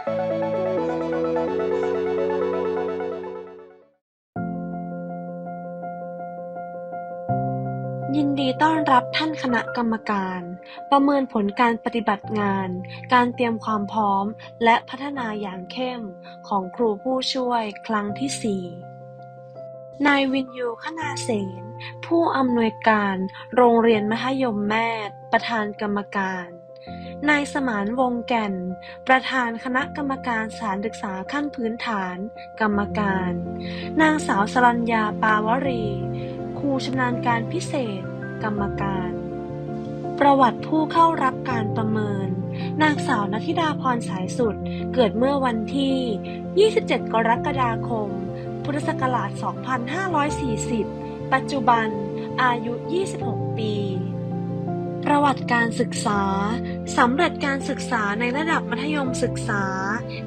ยินดีต้อนรับท่านคณะกรรมการ ประเมินผลการปฏิบัติงาน การเตรียมความพร้อม และพัฒนาอย่างเข้มของครูผู้ช่วยครั้งที่ 4 นายวินยูคณาเสน ผู้อำนวยการ โรงเรียนมัธยมแม่ประธานกรรมการ นายสมานวงแก่น ประธานคณะกรรมการสานศึกษาขั้นพื้นฐาน กรรมการ นางสาวสรัญญาปาวรี ครูชำนาญการพิเศษ กรรมการ ประวัติผู้เข้ารับการประเมิน นางสาวนัทิดาพรสายสุด เกิดเมื่อวันที่ 27 กรกฎาคม พุทธศักราช 2540 ปัจจุบัน อายุ 26 ปี ประวัติการศึกษา สำเร็จการศึกษาในระดับมัธยมศึกษา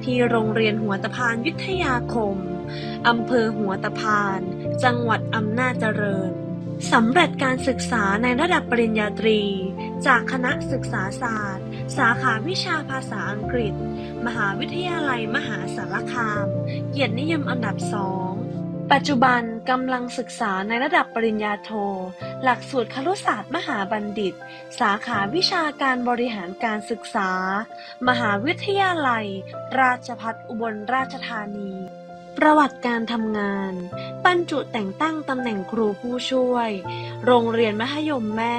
ที่โรงเรียนหัวตะพานวิทยาคม อำเภอหัวตะพาน จังหวัดอำนาจเจริญ สำเร็จการศึกษาในระดับปริญญาตรี จากคณะศึกษาศาสตร์ สาขาวิชาภาษาอังกฤษ มหาวิทยาลัยมหาสารคาม เกียรตินิยมอันดับสอง ปัจจุบันกำลังศึกษาในระดับปริญญาโท หลักสูตรครุศาสตร์มหาบัณฑิต สาขาวิชาการบริหารการศึกษา มหาวิทยาลัย ราชภัฏอุบลราชธานี ประวัติการทำงานบรรจุแต่งตั้งตำแหน่งครูผู้ช่วย โรงเรียนมัธยมแม่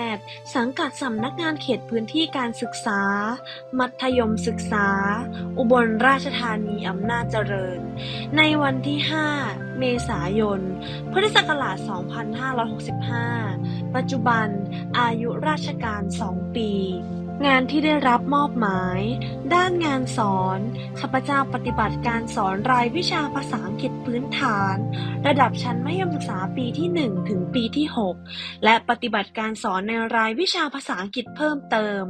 สังกัดสำนักงานเขตพื้นที่การศึกษา มัธยมศึกษา อุบลราชธานีอำนาจเจริญ ในวันที่ 5 เมษายน พุทธศักราช 2565 ปัจจุบันอายุราชการ 2 ปี งานที่ได้รับมอบหมาย ด้านงานสอน ข้าพเจ้าปฏิบัติการสอนรายวิชาภาษาอังกฤษพื้นฐาน ระดับชั้นมัธยมศึกษาปีที่ 1 ถึงปีที่ 6 และปฏิบัติการสอนในรายวิชาภาษาอังกฤษเพิ่มเติม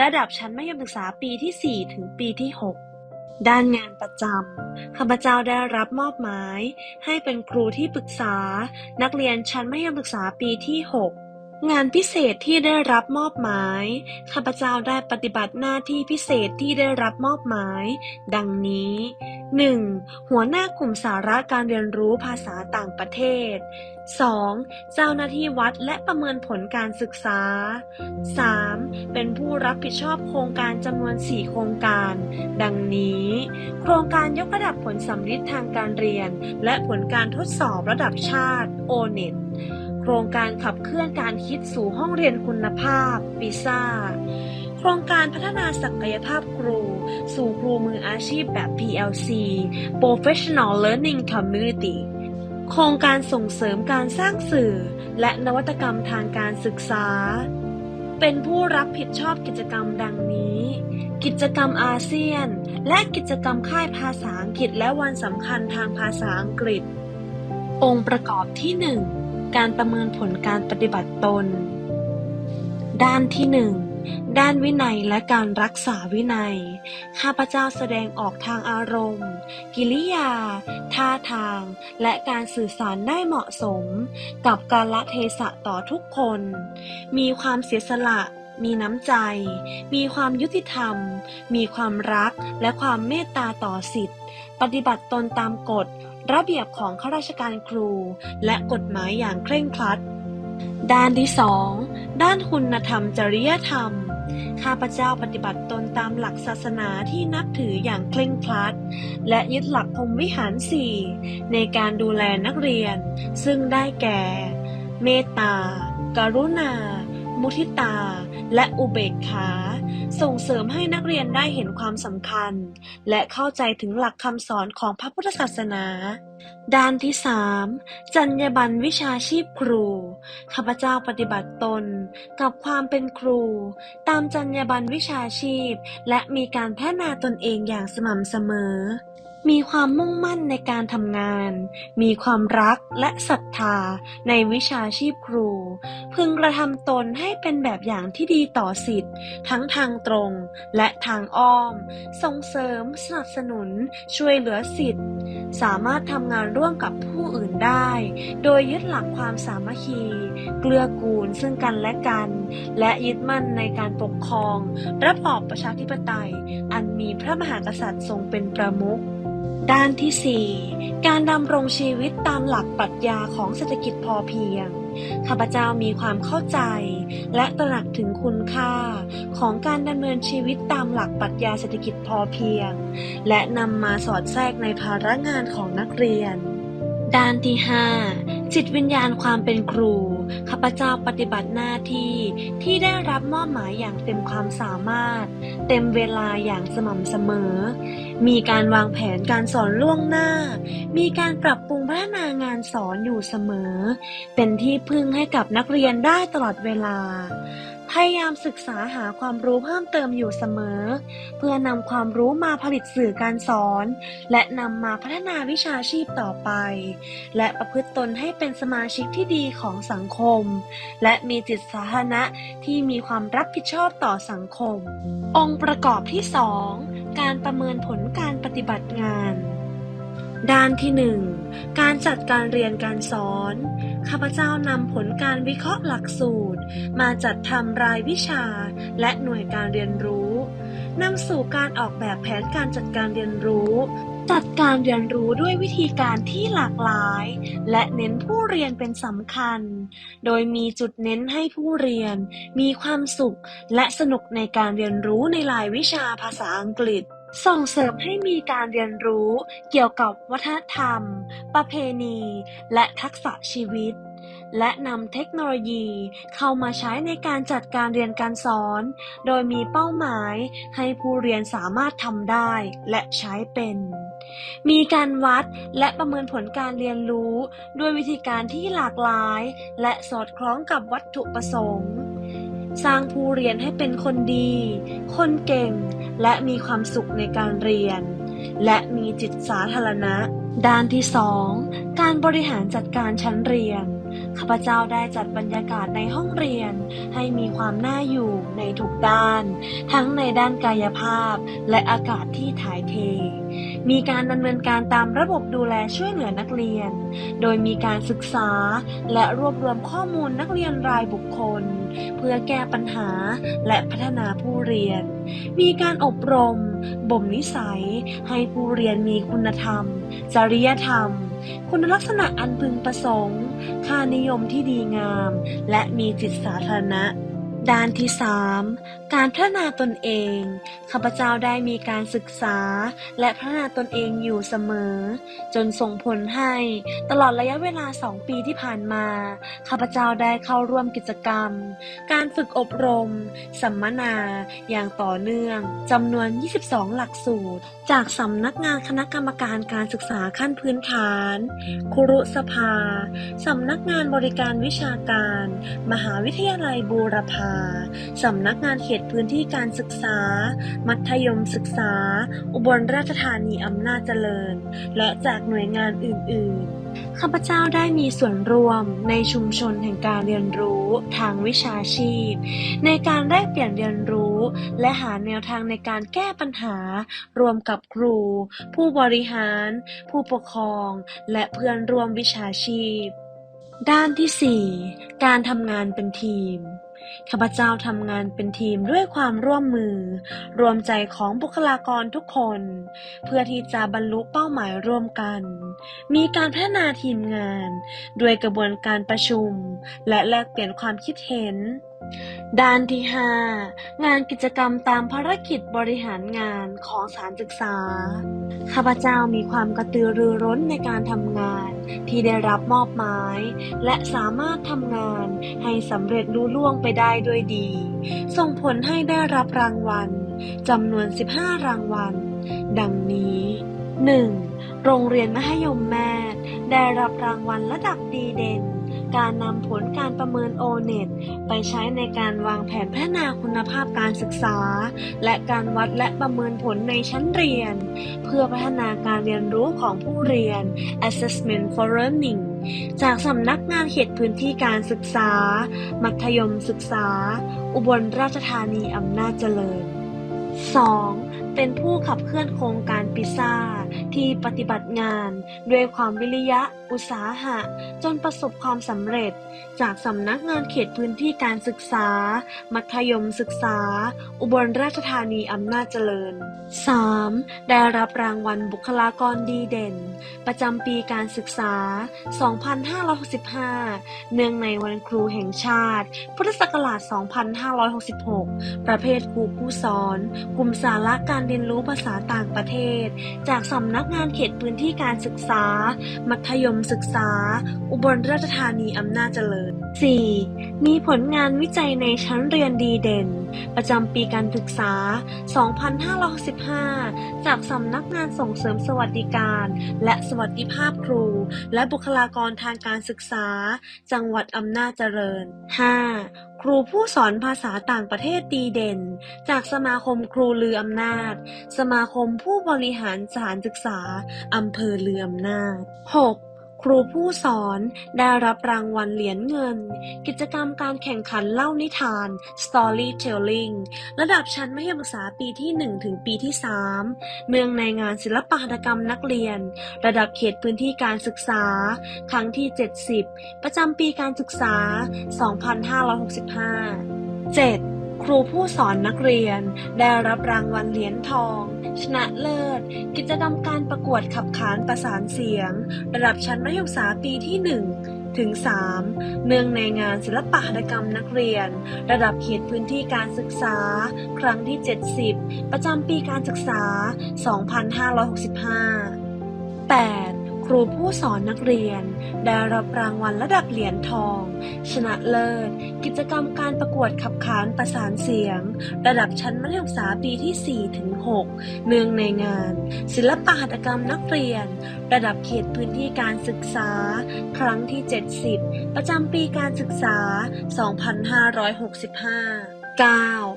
ระดับชั้นมัธยมศึกษาปีที่ 4 ถึงปีที่ 6ด้านงานประจำ ข้าพเจ้าได้รับมอบหมาย ให้เป็นครูที่ปรึกษา นักเรียนชั้นมัธยมศึกษาปีที่ 6 งานพิเศษที่ได้รับมอบหมาย ข้าพเจ้าได้ปฏิบัติหน้าที่พิเศษที่ได้รับมอบหมาย ดังนี้ 1. หัวหน้ากลุ่มสาระการเรียนรู้ภาษาต่างประเทศ 2. เจ้าหน้าที่วัดและประเมินผลการศึกษา 3. เป็นผู้รับผิดชอบโครงการจำนวน 4 โครงการ ดังนี้ โครงการยกระดับผลสำลิดทางการเรียน และผลการทดสอบระดับชาติ O-NET โครงการขับเคลื่อนการคิดสู่ห้องเรียนคุณภาพปิซ่าโครงการพัฒนาศักยภาพครู สู่ครูมืออาชีพแบบ PLC Professional Learning Community โครงการส่งเสริมการสร้างสื่อ และนวัตกรรมทางการศึกษา เป็นผู้รับผิดชอบกิจกรรมดังนี้ กิจกรรมอาเซียน และกิจกรรมค่ายภาษาอังกฤษและวันสำคัญทางภาษาอังกฤษ องค์ประกอบที่ 1 การประเมินผลการปฏิบัติตน ด้านที่1ด้านวินัยและการรักษาวินัย ข้าพเจ้าแสดงออกทางอารมณ์ กิริยา ท่าทาง และการสื่อสารได้เหมาะสม กับกาลเทศะต่อทุกคน มีความเสียสละ มีน้ำใจ มีความยุติธรรม มีความรักและความเมตตาต่อสิทธิ ปฏิบัติตนตามกฎ ระเบียบของข้าราชการครู และกฎหมายอย่างเคร่งครัด ด้านที่สองด้านคุณธรรมจริยธรรมข้าพเจ้าปฏิบัติตนตามหลักศาสนาที่นับถืออย่างเคร่งครัด และยึดหลักพรมวิหารสี่ในการดูแลนักเรียน ซึ่งได้แก่ เมตตา กรุณา มุทิตา และอุเบกขา ส่งเสริมให้นักเรียนได้เห็นความสำคัญ และเข้าใจถึงหลักคำสอนของพระพุทธศาสนา ด้านที่ 3. จรรยาบรรณวิชาชีพครู ข้าพเจ้าปฏิบัติตนกับความเป็นครู ตามจรรยาบรรณวิชาชีพ และมีการพัฒนาตนเองอย่างสม่ำเสมอ มีความมุ่งมั่นในการทำงาน มีความรักและศรัทธาในวิชาชีพครู พึงกระทำตนให้เป็นแบบอย่างที่ดีต่อสิทธิ์ ทั้งทางตรงและทางอ้อม ส่งเสริมสนับสนุนช่วยเหลือสิทธิ์ สามารถทำงานร่วมกับผู้อื่นได้ โดยยึดหลักความสามัคคี เกลือกูลซึ่งกันและกัน และยึดมั่นในการปกครอง ระบอบประชาธิปไตย อันมีพระมหากษัตริย์ทรงเป็นประมุข ด้านที่ 4 การดำรงชีวิตตามหลักปรัชญาของเศรษฐกิจพอเพียง ข้าพเจ้ามีความเข้าใจ และตระหนักถึงคุณค่า ของการดำเนินชีวิตตามหลักปรัชญาเศรษฐกิจพอเพียง และนำมาสอดแทรกในภาระงานของนักเรียน ด้านที่ 5 จิตวิญญาณความเป็นครูข้าพเจ้าปฏิบัติหน้าที่ที่ได้รับมอบหมายอย่างเต็มความสามารถ เต็มเวลาอย่างสม่ำเสมอ มีการวางแผนการสอนล่วงหน้า มีการปรับปรุงพัฒนางานสอนอยู่เสมอ เป็นที่พึ่งให้กับนักเรียนได้ตลอดเวลา พยายามศึกษาหาความรู้เพิ่มเติมอยู่เสมอ เพื่อนำความรู้มาผลิตสื่อการสอน และนำมาพัฒนาวิชาชีพต่อไป และประพฤติตนให้เป็นสมาชิกที่ดีของสังคม และมีจิตสาธารณะที่มีความรับผิดชอบต่อสังคม องค์ประกอบที่2 การประเมินผลการปฏิบัติงาน ด้านที่ 1 การจัดการเรียนการสอน ข้าพเจ้านำผลการวิเคราะห์หลักสูตร มาจัดทำรายวิชาและหน่วยการเรียนรู้นำสู่การออกแบบแผนการจัดการเรียนรู้ จัดการเรียนรู้ด้วยวิธีการที่หลากหลาย และเน้นผู้เรียนเป็นสำคัญ โดยมีจุดเน้นให้ผู้เรียน มีความสุข และสนุกในการเรียนรู้ในรายวิชาภาษาอังกฤษส่งเสริมให้มีการเรียนรู้เกี่ยวกับวัฒนธรรม ประเพณี และทักษะชีวิต และนำเทคโนโลยีเข้ามาใช้ในการจัดการเรียนการสอน โดยมีเป้าหมายให้ผู้เรียนสามารถทำได้และใช้เป็น มีการวัดและประเมินผลการเรียนรู้ ด้วยวิธีการที่หลากหลาย และสอดคล้องกับวัตถุประสงค์ สร้างผู้เรียนให้เป็นคนดี คนเก่ง และมีความสุขในการเรียน และมีจิตสาธารณะ ด้านที่ 2 การบริหารจัดการชั้นเรียน ข้าพเจ้าได้จัดบรรยากาศในห้องเรียน ให้มีความน่าอยู่ในทุกด้าน ทั้งในด้านกายภาพและอากาศที่ถ่ายเท มีการดำเนินการตามระบบดูแลช่วยเหลือนักเรียน โดยมีการศึกษาและรวบรวมข้อมูลนักเรียนรายบุคคล เพื่อแก้ปัญหาและพัฒนาผู้เรียน มีการอบรมบ่มนิสัย ให้ผู้เรียนมีคุณธรรม จริยธรรม คุณลักษณะอันพึงประสงค์ ค่านิยมที่ดีงาม และมีจิตสาธารณะ ด้านที่3การพัฒนาตนเอง ข้าพเจ้าได้มีการศึกษาและพัฒนาตนเองอยู่เสมอ จนส่งผลให้ตลอดระยะเวลา2ปีที่ผ่านมา ข้าพเจ้าได้เข้าร่วมกิจกรรม การฝึกอบรม สัมมนา อย่างต่อเนื่องจำนวน 22 หลักสูตร จากสำนักงานคณะกรรมการการศึกษาขั้นพื้นฐาน ครุสภาสำนักงานบริการวิชาการ มหาวิทยาลัยบูรพาสำนักงานเขตพื้นที่การศึกษา มัธยมศึกษา อุบลราชธานีอำนาจเจริญ และจากหน่วยงานอื่น ๆ ข้าพเจ้าได้มีส่วนร่วมในชุมชนแห่งการเรียนรู้ทางวิชาชีพ ในการแลกเปลี่ยนเรียนรู้ และหาแนวทางในการแก้ปัญหา รวมกับครู ผู้บริหาร ผู้ปกครอง และเพื่อนร่วมวิชาชีพด้านที่ 4 การทำงานเป็นทีม ข้าพเจ้าทำงานเป็นทีมด้วยความร่วมมือ รวมใจของบุคลากรทุกคน เพื่อที่จะบรรลุเป้าหมายร่วมกัน มีการพัฒนาทีมงาน ด้วยกระบวนการประชุม และแลกเปลี่ยนความคิดเห็น ด้านที่ 5 งานกิจกรรมตามภารกิจบริหารงานของสถารศึกษา ข้าพเจ้ามีความกระตือรือร้นในการทำงานที่ได้รับมอบหมาย และสามารถทำงานให้สำเร็จลุล่วงไปได้ด้วยดี ส่งผลให้ได้รับรางวัลจำนวน 15 รางวัล ดังนี้ 1. โรงเรียนมัธยมแม่ได้รับรางวัลระดับดีเด่น การนำผลการประเมินโอเน็ตไปใช้ในการวางแผนพัฒนาคุณภาพการศึกษา และการวัดและประเมินผลในชั้นเรียน เพื่อพัฒนาการเรียนรู้ของผู้เรียน Assessment for Learning จากสำนักงานเขตพื้นที่การศึกษา มัธยมศึกษา อุบลราชธานีอำนาจเจริญ 2. เป็นผู้ขับเคลื่อนโครงการปิซ่า ที่ปฏิบัติงาน ด้วยความวิริยะ อุตสาหะ จนประสบความสำเร็จ จากสำนักงานเขตพื้นที่การศึกษา มัธยมศึกษา อุบลราชธานีอำนาจเจริญ 3. ได้รับรางวัลบุคลากรดีเด่น ประจำปีการศึกษา 2565 เนื่องในวันครูแห่งชาติ พุทธศักราช 2566 ประเภทครูผู้สอน กลุ่มสาระการเรียนรู้ภาษาต่างประเทศ จากสำนักงานเขตพื้นที่การศึกษา มัธยมศึกษา อุบลราชธานีอำนาจเจริญ 4. มีผลงานวิจัยในชั้นเรียนดีเด่น ประจำปีการศึกษา 2565 จากสำนักงานส่งเสริมสวัสดิการ และสวัสดิภาพครู และบุคลากรทางการศึกษา จังหวัดอำนาจเจริญ 5. ครูผู้สอนภาษาต่างประเทศดีเด่น จากสมาคมครูลืออำนาจ สมาคมผู้บริหารสถานศึกษาอำเภอลืออำนาจ 6. ครูผู้สอนได้รับรางวัลเหรียญเงิน กิจกรรมการแข่งขันเล่านิทาน Storytelling ระดับชั้นมัธยมศึกษาปีที่ 1 ถึงปีที่ 3เนื่องในงานศิลปหัตถกรรมนักเรียน ระดับเขตพื้นที่การศึกษา ครั้งที่ 70 ประจำปีการศึกษา 2565 7. ครูผู้สอนนักเรียน ได้รับรางวัลเหรียญทอง ชนะเลิศ กิจกรรมการประกวดขับขานประสานเสียง ระดับชั้นมัธยมศึกษาปีที่ 1 ถึง 3 เนื่องในงานศิลปหัตถกรรมนักเรียน ระดับเขตพื้นที่การศึกษา ครั้งที่ 70 ประจำปีการศึกษา 2565 8. ครูผู้สอนนักเรียน ได้รับรางวัลระดับเหรียญทอง ชนะเลิศ กิจกรรมการประกวดขับขานประสานเสียง ระดับชั้นมัธยมศึกษาปีที่ 4 ถึง 6 เนื่องในงาน ศิลปหัตถกรรมนักเรียน ระดับเขตพื้นที่การศึกษา ครั้งที่ 70 ประจำปีการศึกษา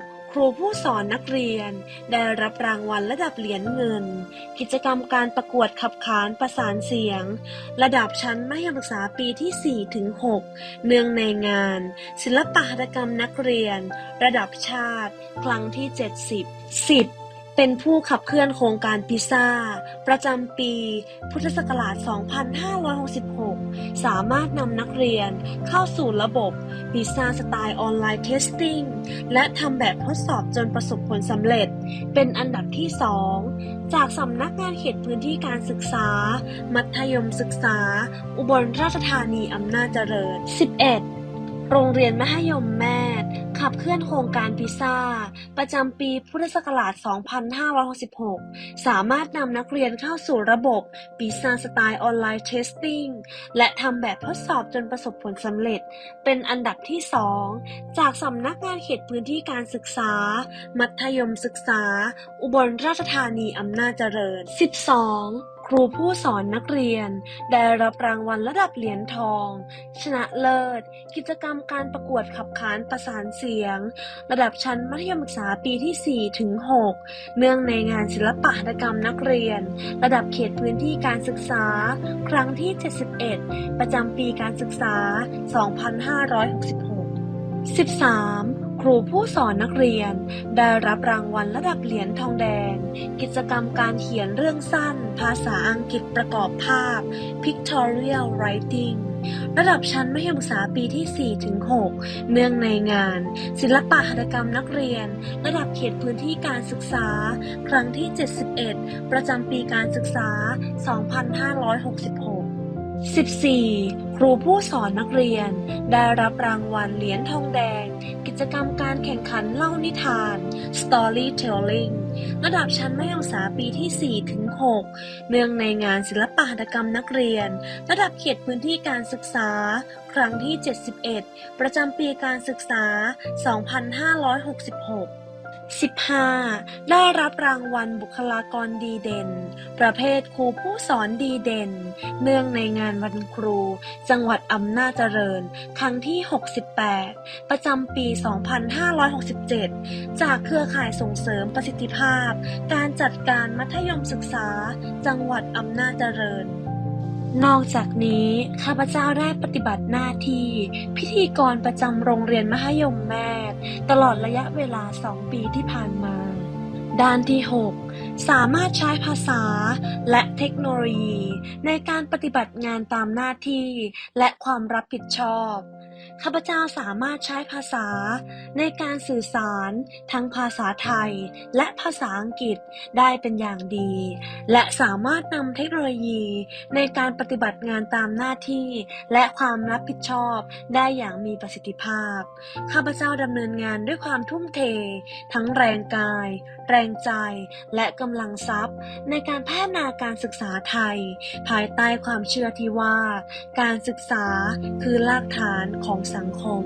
2565 9. ครูผู้สอนนักเรียน ได้รับรางวัลระดับเหรียญเงิน กิจกรรมการประกวดขับขานประสานเสียง ระดับชั้นมัธยมศึกษาปีที่ 4 ถึง 6 เนื่องในงาน ศิลปหัตถกรรมนักเรียน ระดับชาติ ครั้งที่ 70 10 เป็นผู้ขับเคลื่อนโครงการพิซซ่า ประจำปี พุทธศักราช 2566 สามารถนำนักเรียนเข้าสู่ระบบพิซซ่าสไตล์ออนไลน์เทสติ้งและทำแบบทดสอบจนประสบผลสำเร็จ เป็นอันดับที่ 2 จากสำนักงานเขตพื้นที่การศึกษา มัธยมศึกษา อุบลราชธานีอำนาจเจริญ 11 โรงเรียนมัธยมแม่ ขับเคลื่อนโครงการพิซซ่า ประจำปีพุทธศักราช 2566 สามารถนำนักเรียนเข้าสู่ระบบพิซซ่าสไตล์ออนไลน์เทสติ้งและทำแบบทดสอบจนประสบผลสำเร็จ เป็นอันดับที่ 2 จากสำนักงานเขตพื้นที่การศึกษา มัธยมศึกษา อุบลราชธานีอำนาจเจริญ 12 ครูผู้สอนนักเรียน ได้รับรางวัลระดับเหรียญทอง ชนะเลิศ กิจกรรมการประกวดขับขานประสานเสียง ระดับชั้นมัธยมศึกษาปีที่ 4 ถึง 6 เนื่องในงานศิลปหัตถกรรมนักเรียน ระดับเขตพื้นที่การศึกษา ครั้งที่ 71 ประจำปีการศึกษา 2566 13. ครูผู้สอนนักเรียน ได้รับรางวัลระดับเหรียญทองแดง กิจกรรมการเขียนเรื่องสั้น ภาษาอังกฤษประกอบภาพ Pictorial Writing ระดับชั้นมัธยมศึกษาปีที่ 4 ถึง 6 เนื่องในงาน ศิลปะหัตถกรรมนักเรียน ระดับเขตพื้นที่การศึกษา ครั้งที่ 71 ประจำปีการศึกษา 2566 14. ครูผู้สอนนักเรียน ได้รับรางวัลเหรียญทองแดง กิจกรรมการแข่งขันเล่านิทาน Storytelling ระดับชั้นมัธยมศึกษาปีที่ 4 ถึง 6 เนื่องในงานศิลปหัตถกรรมนักเรียน ระดับเขตพื้นที่การศึกษา ครั้งที่ 71 ประจำปีการศึกษา 2566 15. ได้รับรางวัลบุคลากรดีเด่น ประเภทครูผู้สอนดีเด่น เนื่องในงานวันครู จังหวัดอำนาจเจริญ ครั้งที่ 68 ประจำปี 2567 จากเครือข่ายส่งเสริมประสิทธิภาพ การจัดการมัธยมศึกษา จังหวัดอำนาจเจริญ นอกจากนี้ข้าพเจ้าได้ปฏิบัติหน้าที่พิธีกรประจำโรงเรียนมัธยมแม่ตลอดระยะเวลาสองปีที่ผ่านมา ด้านที่ 6 สามารถใช้ภาษาและเทคโนโลยี ในการปฏิบัติงานตามหน้าที่และความรับผิดชอบ ข้าพเจ้าสามารถใช้ภาษาในการสื่อสารทั้งภาษาไทยและภาษาอังกฤษได้เป็นอย่างดี และสามารถนำเทคโนโลยีในการปฏิบัติงานตามหน้าที่ และความรับผิดชอบได้อย่างมีประสิทธิภาพ ข้าพเจ้าดำเนินงานด้วยความทุ่มเท ทั้งแรงกายแรงใจ และกำลังทรัพย์ ในการพัฒนาการศึกษาไทย ภายใต้ความเชื่อที่ว่า การศึกษาคือรากฐานของสังคม